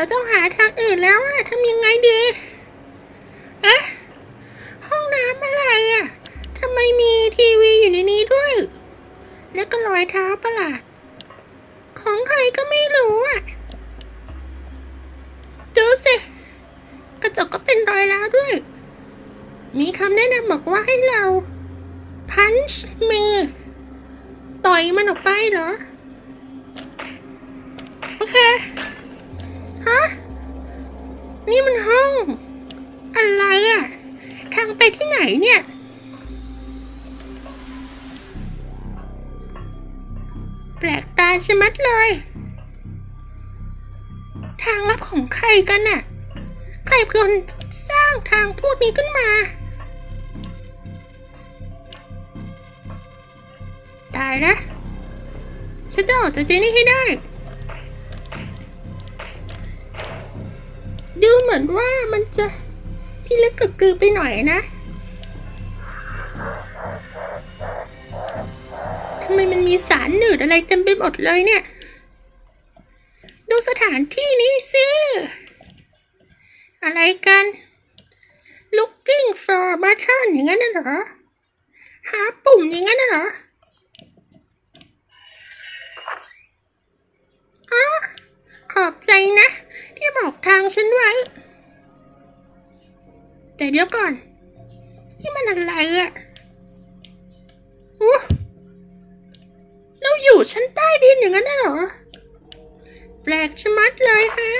เราต้องหาทางอื่นแล้วอะทำยังไงดีเอ๊ะห้องน้ำอะไรอะทำไมมีทีวีอยู่ในนี้ด้วย แล้วก็รอยเท้าประหลาดของใครก็ไม่รู้อะดูสิกระจกก็เป็นรอยร้าวด้วย มีคำแนะนำบอกว่าให้เรา พันช์มือต่อยมันออกไปเหรอโอเค นี่มันห้อง อะไรอะ ทางไปที่ไหนเนี่ย แปลกตาชะมัดเลย ทางลับของใครกันน่ะ ใครเป็นคนสร้างทางพวกนี้ขึ้นมา ตายนะฉันจะออกจากที่นี่ให้ได้ ดูเหมือนว่ามันจะพี่เล็กกึกกือไปหน่อยนะทำไมมันมีสารหนืดอะไรเต็มไปหมดเลยเนี่ย ดูสถานที่นี้สิอะไรกัน looking for button อย่างนั้นน่ะเหรอ หาปุ่มอย่างนั้นน่ะเหรออ๋อข อบใจนะ ที่บอกทางฉันไว้ แต่เดี๋ยวก่อน นี่มันอะไรอะอู้เราอยู่ชั้นใต้ดินอย่างนั้นเหรอ แปลกชะมัดเลยฮะ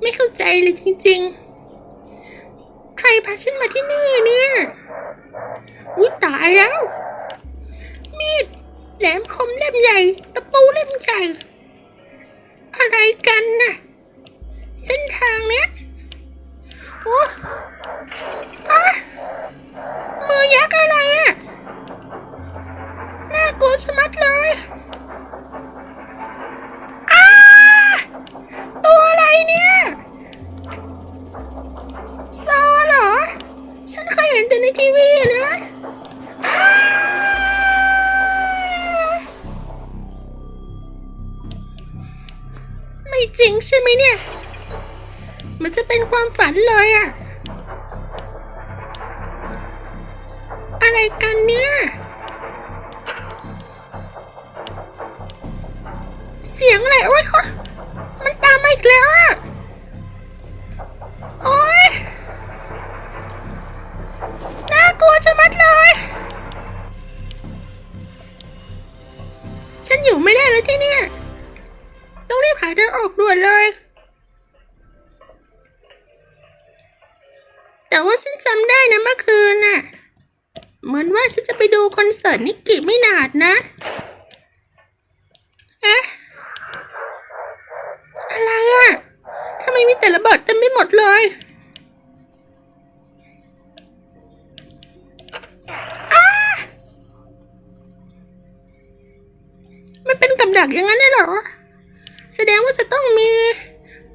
ไม่เข้าใจเลยจริงๆ ใครพาฉันมาที่นี่เนี่ย อุ้ยตายแล้ว แหลมคมเล่มใหญ่ ตะปูเล่มใหญ่ อะไรกันน่ะ เส้นทางเนี้ย โอ้อะมือยักษ์อะไรอะน่ากลัวชะมัดเลย กันเนี่ย เสียงอะไรโอ๊ยมันตามมาอีกแล้วอะโอ๊ยน่ากลัวชะมัดเลย ฉันอยู่ไม่ได้แล้วที่เนี่ย ต้องรีบหาทางออกด่วนเลยแต่ว่าฉันจำได้นะเมื่อคืนน่ะ เหมือนว่าฉันจะไปดูคอนเสิร์ตนิกกี้ไม่นานนะเอ๊ะอะไรอะทำไมมีแต่ระเบิดเต็มไปหมดเลยอ้ามันเป็นกับดักอย่างนั้นน่ะเหรอ แสดงว่าจะต้องมี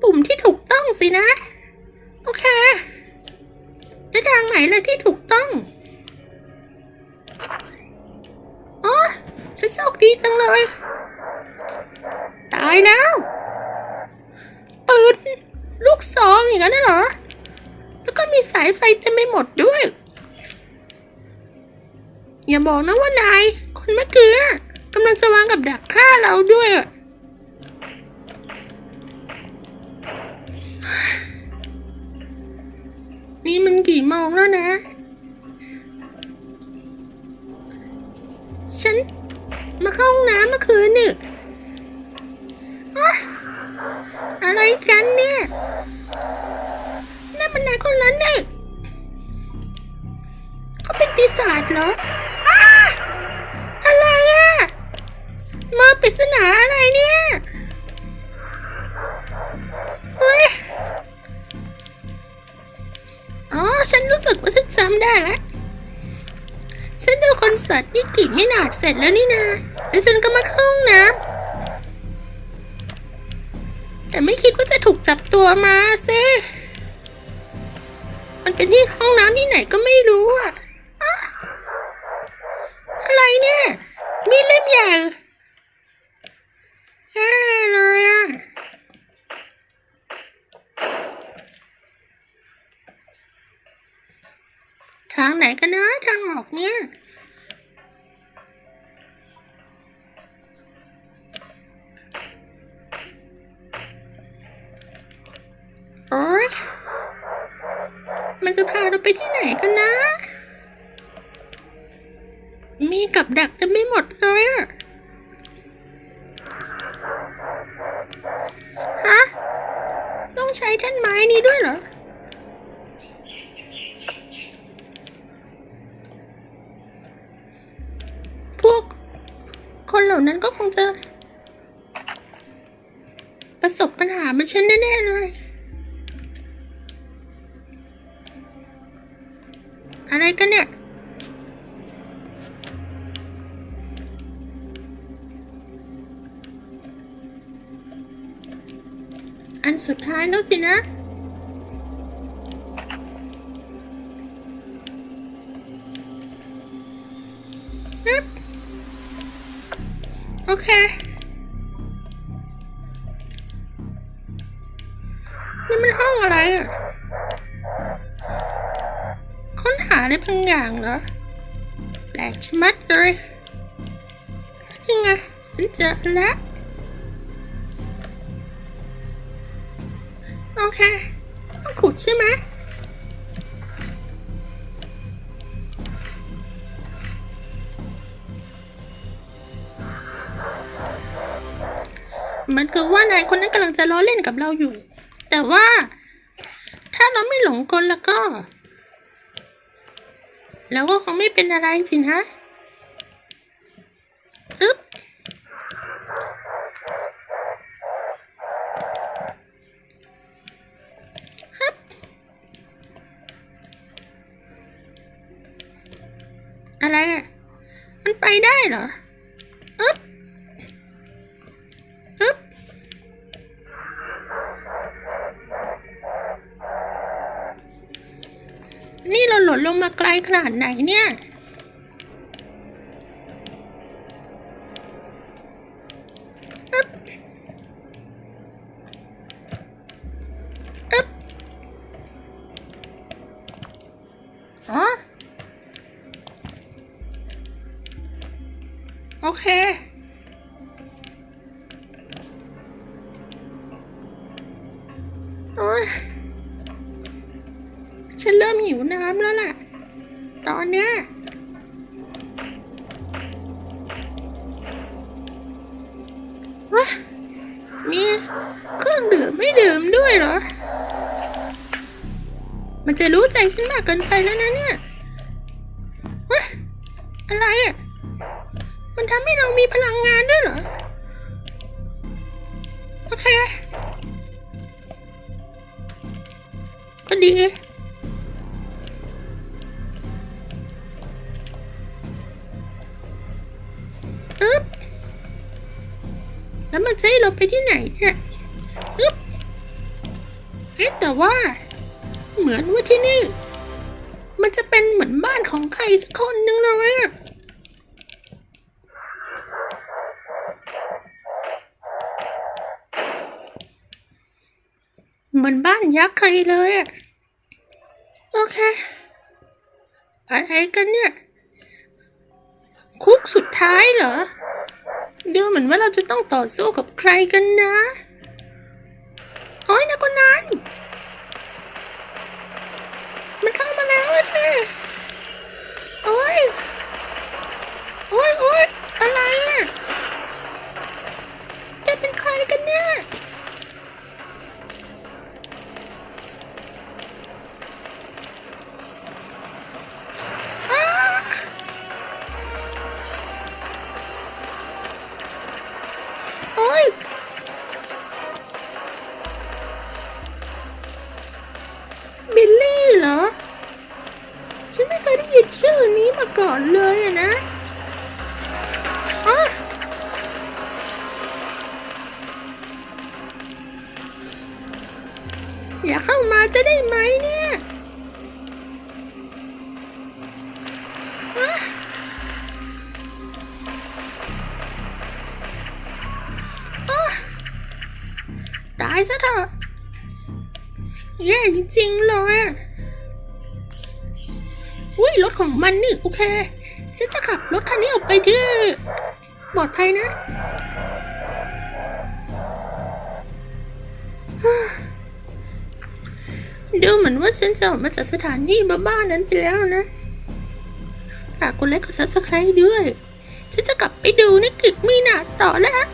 ปุ่มที่ถูกต้องสินะ โอเค แล้วทางไหนเลยที่ถูกต้อง ดีจังเลย ตายแล้วปืนลูกซองอย่างนั้นเหรอ แล้วก็มีสายไฟเต็มไปหมดด้วย อย่าบอกนะว่านาย คนเมื่อกี้กำลังจะวางกับดักฆ่าเราด้วยนี่มันกี่โมงแล้วนะ นั่นมันนายคนนั้นนี่เขาเป็นปีศาจเหรออะไรอะมือปริศนาอะไรเนี่ยเฮ้ยอ๋อ ฉันรู้สึกว่าฉันจำได้แล้ว ฉันดูคอนเสิร์ตนิกกี้ไม่นานเสร็จแล้วนี่นาแล้วฉันก็มาเข้าห้องน้ำแต่ไม่คิดว่าจะถูกจับตัวมาซิ มันเป็นที่ห้องน้ำที่ไหนก็ไม่รู้อะอะอะไรเนี่ย มีดเล่มใหญ่แย่เลยอะทางไหนกันนะทางออกเนี่ย จะพาเราไปที่ไหนกันนะ มีกับดักจะไม่หมดเลยอะฮะ ต้องใช้ท่านไม้นี้ด้วยเหรอ พวกคนเหล่านั้นก็คงจะ ประสบปัญหาเหมันฉันแน่ ๆ เลย อะไรกันเนี่ย อันสุดท้ายแล้วสินะ ลกชะมัดเลยนี่ไงฉันเจอแล้วโอเคต้องขุดใช่ไหมมันคือว่านายคนนั้นกำลังจะล้อเล่นกับเราอยู่ แต่ว่าถ้าเราไม่หลงกลแล้วก็ แล้วก็คงไม่เป็นอะไรสินะอึ๊บฮับอะไรอะ มันไปได้เหรอ ขนาดไหนเนี่ย อึ๊บ อึ๊บ อ๋อ โอเคโอ้ยฉันเริ่มหิวน้ำแล้วล่ะ ตอนเนี้ยว้ามีเครื่องดื่มไม่ดื่มด้วยเหรอ มันจะรู้ใจฉันมากเกินไปแล้วนะเนี่ยว้าอะไรอะ มันทำให้เรามีพลังงานด้วยเหรอ โอเค ก็ดี อึ๊บแล้วมันจะให้เราไปที่ไหนเนี่ยอึ๊บเอ๊ะแต่ว่า เหมือนว่าที่นี่ มันจะเป็นเหมือนบ้านของใครสักคนหนึ่งเลยอะเหมือนบ้านยักษ์ใครเลยอะโอเคอะไรกันเนี่ย คุกสุดท้ายเหรอ ดูเหมือนว่าเราจะต้องต่อสู้กับใครกันนะโอ้ยนะคนนั้น มันเข้ามาแล้วอะเธ โอ้ยบิลลี่เหรอ ฉันไม่เคยได้ยินชื่อนี้มาก่อนเลยอะนะอะอย่าเข้ามาจะได้ไหม มันนี่โอเคฉันจะขับรถคันนี้ออกไปที่ปลอดภัยนะ ดูเหมือนว่าฉันจะออกมาจากสถานที่บ้าๆนั้นไปแล้วนะฝากกดไลค์กดซับสไครต์ด้วย ฉันจะกลับไปดูนิกิกมีนาต่อแล้ว